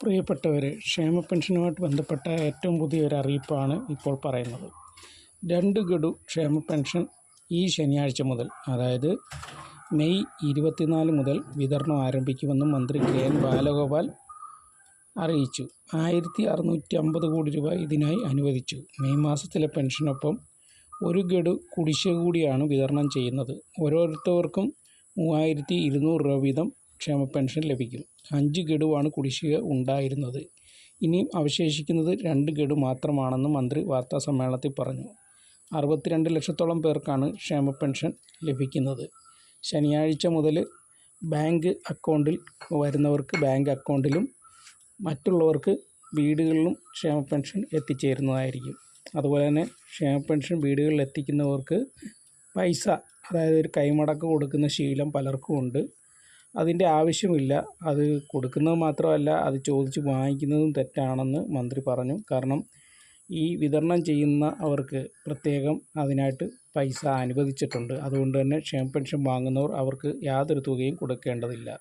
പ്രിയപ്പെട്ടവരെ ക്ഷേമ പെൻഷനുമായിട്ട് ബന്ധപ്പെട്ട ഏറ്റവും പുതിയ ഒരു അറിയിപ്പാണ് ഇപ്പോൾ പറയുന്നത്. രണ്ട് ഗഡു ക്ഷേമ പെൻഷൻ ഈ ശനിയാഴ്ച മുതൽ അതായത് മെയ് ഇരുപത്തിനാല് മുതൽ വിതരണം ആരംഭിക്കുമെന്നും മന്ത്രി കെ എൻ ബാലഗോപാൽ അറിയിച്ചു. ആയിരത്തി അറുന്നൂറ്റി അമ്പത് കോടി രൂപ ഇതിനായി അനുവദിച്ചു. മെയ് മാസത്തിലെ പെൻഷനൊപ്പം ഒരു ഗഡു കുടിശ്ശിക കൂടിയാണ് വിതരണം ചെയ്യുന്നത്. ഓരോരുത്തർക്കും മൂവായിരത്തി ഇരുന്നൂറ് രൂപ വീതം ക്ഷേമ പെൻഷൻ ലഭിക്കും. അഞ്ച് ഗഡുവാണ് കുടിശ്ശിക ഉണ്ടായിരുന്നത്. ഇനിയും അവശേഷിക്കുന്നത് രണ്ട് ഗഡു മാത്രമാണെന്ന് മന്ത്രി വാർത്താ സമ്മേളനത്തിൽ പറഞ്ഞു. അറുപത്തിരണ്ട് ലക്ഷത്തോളം പേർക്കാണ് ക്ഷേമ പെൻഷൻ ലഭിക്കുന്നത്. ശനിയാഴ്ച മുതൽ ബാങ്ക് അക്കൗണ്ടിൽ വരുന്നവർക്ക് ബാങ്ക് അക്കൗണ്ടിലും മറ്റുള്ളവർക്ക് വീടുകളിലും ക്ഷേമ പെൻഷൻ എത്തിച്ചേരുന്നതായിരിക്കും. അതുപോലെ തന്നെ ക്ഷേമ പെൻഷൻ വീടുകളിൽ എത്തിക്കുന്നവർക്ക് പൈസ അതായത് ഒരു കൈമടക്ക് കൊടുക്കുന്ന ശീലം പലർക്കും ഉണ്ട് അതിന്റെ ആവശ്യമില്ല. അത് കൊടുക്കുന്നത് മാത്രമല്ല അത് ചോദിച്ച് വാങ്ങിക്കുന്നതും തെറ്റാണെന്ന് മന്ത്രി പറഞ്ഞു. കാരണം ഈ വിതരണം ചെയ്യുന്ന അവർക്ക് പ്രത്യേകം അതിനായിട്ട് പൈസ അനുവദിച്ചിട്ടുണ്ട്. അതുകൊണ്ട് തന്നെ ക്ഷേമ പെൻഷൻ വാങ്ങുന്നവർ അവർക്ക് യാതൊരു തുകയും കൊടുക്കേണ്ടതില്ല.